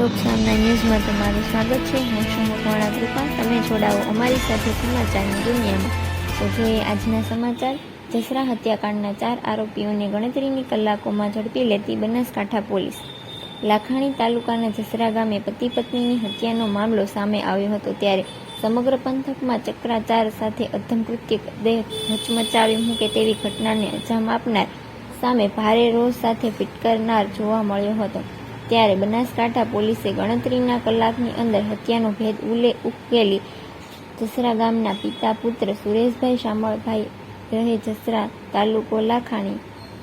લોકસામના ન્યૂઝમાં તમારું સ્વાગત છે. હું છું મકવાણા કૃપા. તમે જોડાઓ અમારી સાથે સમાચારની દુનિયામાં. તો જોઈએ આજના સમાચાર. જસરા હત્યાકાંડના ચાર આરોપીઓને ગણતરીની કલાકોમાં ઝડપી લેતી બનાસકાંઠા પોલીસ. લાખાણી તાલુકાના જસરા ગામે પતિ પત્નીની હત્યાનો મામલો સામે આવ્યો હતો ત્યારે સમગ્ર પંથકમાં ચક્રાચાર સાથે અધમ કૃત્ય, દેહ હચમચાવી મૂકે તેવી ઘટનાને અંજામ આપનાર સામે ભારે રોષ સાથે ફિટકારનાર જોવા મળ્યો હતો. ત્યારે બનાસકાંઠા પોલીસે ગણતરીના કલાકની અંદર હત્યાનો ભેદ ઉલે, ઉકેલી જસરા ગામના પિતા પુત્ર સુરેશભાઈ શામળભાઈ રહે જસરા તાલુકો લાખાણી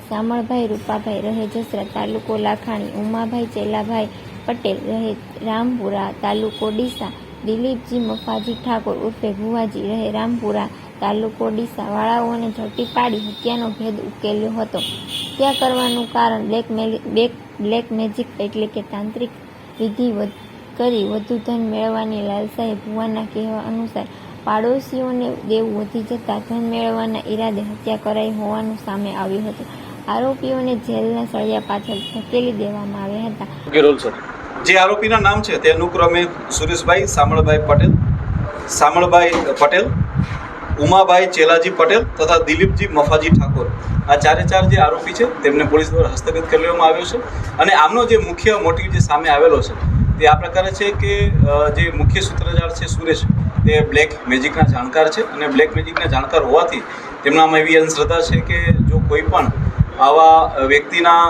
શામળભાઈ રૂપાભાઈ રહે જસરા તાલુકો લાખાણી, ઉમાભાઈ ચેલાભાઈ પટેલ રહે રામપુરા તાલુકો ડીસા, દિલીપજી મફાજી ઠાકોર ઉર્ફે ભુવાજી રહે રામપુરા તાલુકો ડીસા વાળાઓને ઝડપી પાડી હત્યાનો ભેદ ઉકેલ્યો હતો. હત્યા કરવાનું કારણ બ્લેક બેક બ્લેક મેજિક એટલે કે તાંત્રિક વિધિ વધ- કરી વધુ ધન મેળવવાની લાલસાએ ભુવાના કહેવા અનુસાર પાડોશીઓને દેવું વધી જતાં ધન મેળવવાના ઈરાદે હત્યા કરાઈ હોવાનું સામે આવ્યું હતું. આરોપીઓને જેલના સળિયા પાછળ ધકેલી દેવામાં આવ્યા હતા. સર જે આરોપીના નામ છે તે અનુક્રમે સુરેશભાઈ સામળભાઈ પટેલ સામળભાઈ પટેલ ઉમાભાઈ ચેલાજી પટેલ તથા દિલીપજી મફાજી ઠાકોર. આ ચારે ચાર જે આરોપી છે, તેમને પોલીસ દ્વારા હસ્તગત કરી લેવામાં આવ્યો છે. અને આમનો જે મુખ્ય મોટિવ જે સામે આવેલો છે, તે આ પ્રકારે છે કે જે મુખ્ય સૂત્રધાર છે સુરેશ, તે બ્લેક મેજિકના જાણકાર છે. અને બ્લેક મેજિકના જાણકાર હોવાથી તેમનામાં એવી અંધશ્રદ્ધા છે કે, જો કોઈ પણ આવા વ્યક્તિના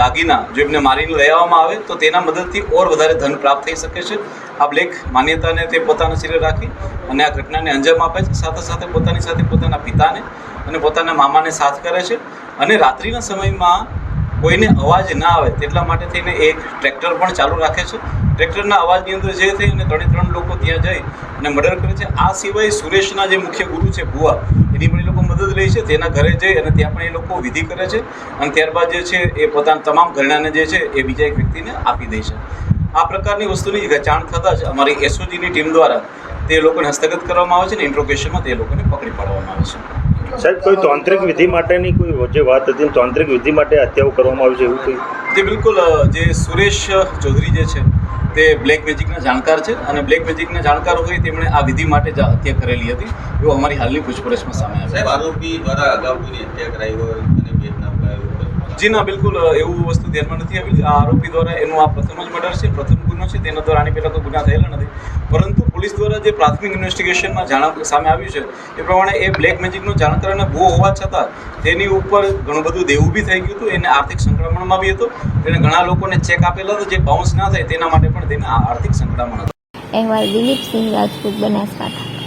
દાગીના જો એમને મારીને લઈ આવવામાં આવે, તો તેના મદદથી ઓર વધારે ધન પ્રાપ્ત થઈ શકે છે. આ બ્લેક માન્યતાને તે પોતાના શિરે રાખી અને આ ઘટનાને અંજામ આપે છે. સાથે સાથે પોતાની સાથે પોતાના પિતાને અને પોતાના મામાને સાથ કરે છે. અને રાત્રિના સમયમાં કોઈને અવાજ ના આવે તેટલા માટે થઈને એક ટ્રેક્ટર પણ ચાલુ રાખે છે. ટ્રેક્ટરના અવાજની અંદર જે થઈ અને ત્રણે ત્રણ લોકો ત્યાં જઈ અને મર્ડર કરે છે. આ સિવાય સુરેશના જે મુખ્ય ગુરુ છે, ભુવા, એની પણ એ લોકો મદદ લે છે. તેના ઘરે જઈ અને ત્યાં પણ એ લોકો વિધિ કરે છે અને ત્યારબાદ જે છે એ પોતાના તમામ ઘરણાને જે છે એ બીજા એક વ્યક્તિને આપી દે છે. આ પ્રકારની વસ્તુની જાણ થતાં જ અમારી એસઓજીની ટીમ દ્વારા તે લોકોને હસ્તગત કરવામાં આવે છે અને ઇન્ટ્રોગેશનમાં તે લોકોને પકડી પાડવામાં આવે છે. સાહેબ કોઈ તાંત્રિક વિધિ માટેની કોઈ જે વાત હતી તાંત્રિક વિધિ માટે હત્યાઓ કરવામાં આવી છે એવું કંઈ? તે બિલકુલ જે સુરેશ ચૌધરી જે છે તે બ્લેક મેજિકના જાણકાર છે અને બ્લેક મેજિકના જાણકાર હોય તેમણે આ વિધિ માટે જ હત્યા કરેલી હતી. એવું અમારી હાલની પૂછપરછમાં સામે સાહેબ આવ્યું આરોપી દ્વારા અગાઉ કોઈની હત્યા કરાવી હોય અને ભેદ ના પડાયો હોય જી ના, બિલકુલ એવું વસ્તુ ધ્યાનમાં નથી આવી. આ આરોપી દ્વારા એનું આ પ્રથમ જ મર્ડર છે, પ્રથમ ગુનો છે, તેના દ્વારા આની પહેલાં તો ગુના થયેલા નથી. પરંતુ પોલીસ દ્વારા જે પ્રાથમિક ઇન્વેસ્ટિગેશનમાં જાણ સામે આવ્યું છે, એ પ્રમાણે એ બ્લેક મેજિકનો જાણકાર અને ભૂ હોવા છતાં તેની ઉપર ઘણું બધું દેવું બી થઈ ગયું હતું, એને આર્થિક સંક્રમણમાં બી હતો. તેને ઘણા લોકોને ચેક આપેલા હતા, જે બાઉન્સ ના થાય તેના માટે પણ તેને આર્થિક સંક્રમણ હતું. અહેવાલ દિલીપસિંહ રાજપૂત બનાસકાંઠા.